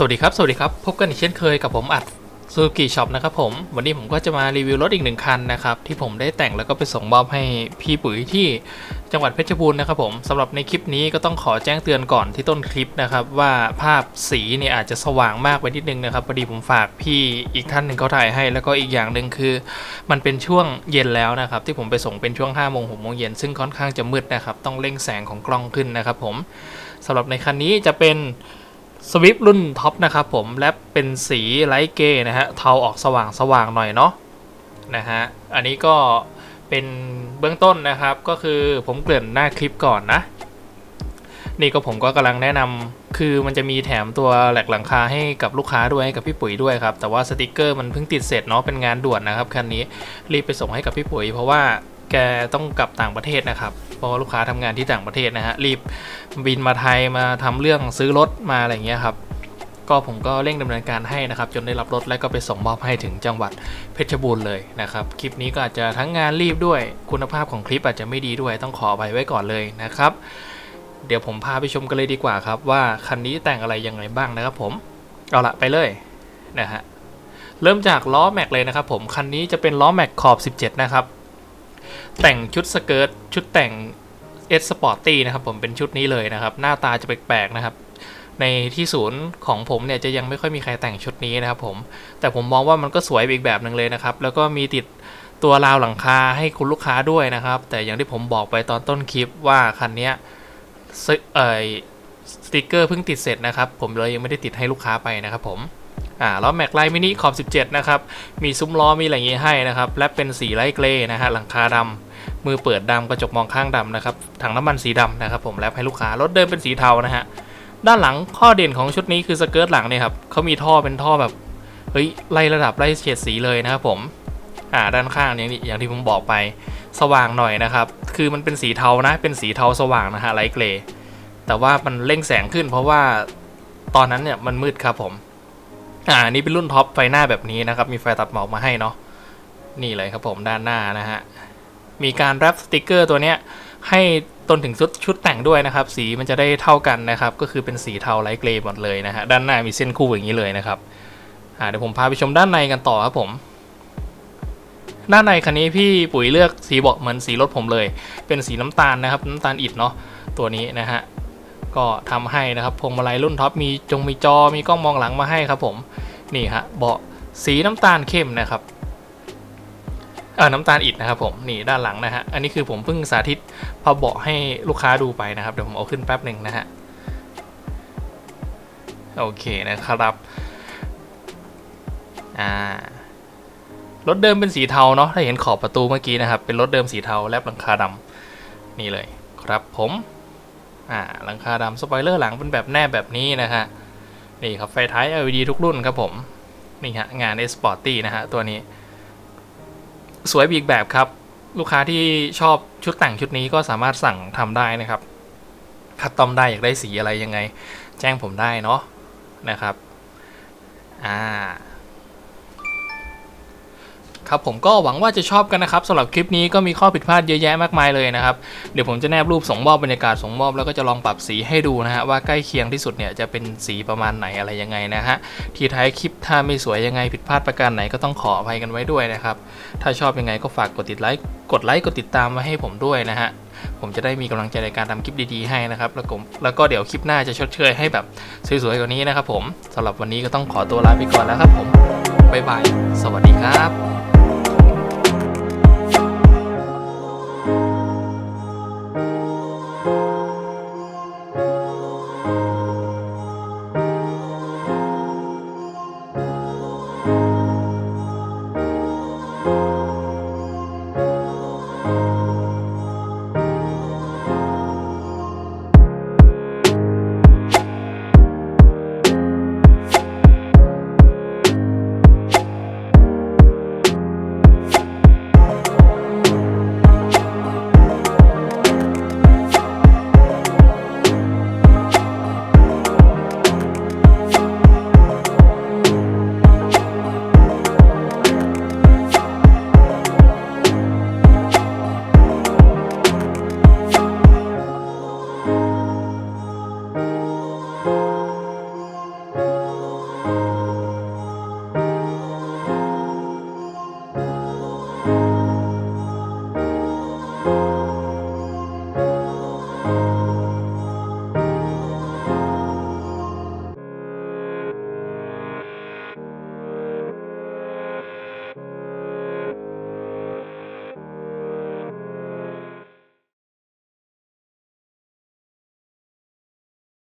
สวัสดีครับ สวัสดีครับ พบกันอีกเช่นเคยกับผมอัดซูกิช็อปนะครับผม วันนี้ผมก็จะมารีวิวรถอีกหนึ่งคันนะครับ ที่ผมได้แต่งแล้วก็ไปส่งมอบให้พี่ปุ๋ยที่จังหวัดเพชรบูรณ์นะครับผมสำหรับในคลิปนี้ก็ต้องขอแจ้งเตือนก่อนที่ต้นคลิปนะครับ ว่าภาพสีเนี่ยอาจจะสว่างมากไปนิดนึงนะครับพอดีผมฝากพี่อีกท่านหนึ่งเขาถ่ายให้ แล้วก็อีกอย่างหนึ่งคือ มันเป็นช่วงเย็นแล้วนะครับ ที่ผมไปส่งเป็นช่วง5้าโมงหกโมงเย็นซึ่งค่อนข้างจะมืดนะครับต้องเร่งแสงของกล้องขึ้นนะครับผมสำหรับในคันนี้จะเป็น สวิฟรุ่นท็อปนะครับผมและเป็นสีไลท์เกย์นะฮะเทาออกสว่างสว่างหน่อยเนาะนะฮะอันนี้ก็เป็นเบื้องต้นนะครับก็คือผมเกริ่นหน้าคลิปก่อนนะ นี่ก็ผมก็กำลังแนะนำคือมันจะมีแถมตัวแหลกหลังคาให้กับลูกค้าด้วยให้กับพี่ปุ๋ยด้วยครับ แต่ว่าสติกเกอร์มันเพิ่งติดเสร็จเนาะเป็นงานด่วนนะครับคันนี้รีบไปส่งให้กับพี่ปุ๋ย เพราะว่าแกต้องกลับต่างประเทศนะครับ เพราะว่าลูกค้าทำงานที่ต่างประเทศนะฮะรีบบินมาไทยมาทำเรื่องซื้อรถมาอะไรอย่างเงี้ยครับก็ผมก็เร่งดำเนินการให้นะครับ จนได้รับรถและก็ไปส่งมอบให้ถึงจังหวัดเพชรบูรณ์เลยนะครับ คลิปนี้ก็อาจจะทั้งงานรีบด้วย คุณภาพของคลิปอาจจะไม่ดีด้วยต้องขอไปไว้ก่อนเลยนะครับ เดี๋ยวผมพาไปชมกันเลยดีกว่าครับว่าคันนี้แต่งอะไรยังไงบ้างนะครับผม เอาละไปเลยนะฮะเริ่มจากล้อแม็กเลยนะครับผมคันนี้จะเป็นล้อแม็กขอบ 17 นะครับ แต่งชุดสเกิร์ตชุดแต่ง S Sporty นะครับผมเป็นชุดนี้เลยนะครับ หน้าตาจะแปลกๆนะครับ ในที่ศูนย์ของผมเนี่ยจะยังไม่ค่อยมีใครแต่งชุดนี้นะครับผมแต่ผมมองว่ามันก็สวยอีกแบบหนึ่งเลยนะครับ แล้วก็มีติดตัวราวหลังคาให้คุณลูกค้าด้วยนะครับ แต่อย่างที่ผมบอกไปตอนต้นคลิปว่าคันนี้เอ่ยสติกเกอร์เพิ่งติดเสร็จนะครับ ผมเลยยังไม่ได้ติดให้ลูกค้าไปนะครับผม อ่าแล้อแม็กไลมินิขอบ 17 นะครับ มีซุ้มล้อมีอะไรอย่างงี้ให้นะครับ และเป็นสีไลท์เกรย์นะฮะหลังคาดำมือเปิดดำกระจกมองข้างดำนะครับถังน้ำมันสีดำนะครับ ผมแลปให้ลูกค้ารถเดินเป็นสีเทานะฮะด้านหลังข้อเด่นของชุดนี้คือสเกิร์ตหลังเนี่ยครับเขามีท่อเป็นท่อแบบเฮ้ยไล่ระดับไล่เฉดสีเลยนะครับผมอ่าด้านข้างอย่างอย่างที่ผมบอกไปสว่างหน่อยนะครับ คือมันเป็นสีเทานะ เป็นสีเทาสว่างนะฮะไลท์เกรย์แต่ว่ามันเร่งแสงขึ้นเพราะว่าตอนนั้นเนี่ยมันมืดครับผม อ่านี่เป็นรุ่นท็อปไฟหน้าแบบนี้นะครับ มีไฟตัดหมอกมาให้เนาะนี่เลยครับผมด้านหน้านะฮะมีการแรปสติกเกอร์ตัวเนี้ยให้ตนถึงชุดชุดแต่งด้วยนะครับ สีมันจะได้เท่ากันนะครับ ก็คือเป็นสีเทาไลท์เกรย์หมดเลยนะฮะด้านหน้ามีเส้นคู่อย่างนี้เลยนะครับอ่าเดี๋ยวผมพาไปชมด้านในกันต่อครับผมด้านในคันนี้พี่ปุ๋ยเลือกสีบาะเหมือนสีรถผมเลย เป็นสีน้ำตาลนะครับ น้ำตาลอิฐเนาะตัวนี้นะฮะ ก็ทำให้นะครับพวงมาลัยรุ่นท็อปมีจงมีจอมีกล้องมองหลังมาให้ครับผมนี่ฮะเบาะสีน้ำตาลเข้มนะครับเออน้ำตาลอิฐนะครับผมนี่ด้านหลังนะฮะอันนี้คือผมเพิ่งสาธิตพอเบาะให้ลูกค้าดูไปนะครับเดี๋ยวผมเอาขึ้นแป๊บหนึ่งนะฮะโอเคนะครับอ่ารถเดิมเป็นสีเทาเนาะถ้าเห็นขอบประตูเมื่อกี้นะครับเป็นรถเดิมสีเทาแลบหลังคาดำนี่เลยครับผม อ่าหลังคาดำสปอยเลอร์หลังเป็นแบบแนบแบบนี้นะฮะนี่ครับไฟท้าย LED ทุกรุ่นครับผมนี่ฮะงาน S p o r t y นะฮะตัวนี้ สวยอีกแบบครับ ลูกค้าที่ชอบชุดแต่งชุดนี้ก็สามารถสั่งทำได้นะครับคัดตอมได้อยากได้สีอะไรยังไง แจ้งผมได้เนาะนะครับ อ่า ครับผมก็หวังว่าจะชอบกันนะครับสำหรับคลิปนี้ก็มีข้อผิดพลาดเยอะแยะมากมายเลยนะครับ เดี๋ยวผมจะแนบรูปส่งมอบบรรยากาศส่งมอบแล้วก็จะลองปรับสีให้ดูนะฮะว่าใกล้เคียงที่สุดเนี่ยจะเป็นสีประมาณไหนอะไรยังไงนะฮะทีท้ายคลิปถ้าไม่สวยยังไงผิดพลาดประการไหนก็ต้องขออภัยกันไว้ด้วยนะครับถ้าชอบยังไงก็ฝากกดติดไลค์กดไลค์กดติดตามมาให้ผมด้วยนะฮะผมจะได้มีกำลังใจในการทำคลิปดีๆให้นะครับแล้วก็แล้วก็เดี๋ยวคลิปหน้าจะชดเชยให้แบบสวยๆกว่านี้นะครับผมสำหรับวันนี้ก็ต้องขอตัวลาไปก่อนแล้วครับผมบ๊ายบาย สวัสดีครับ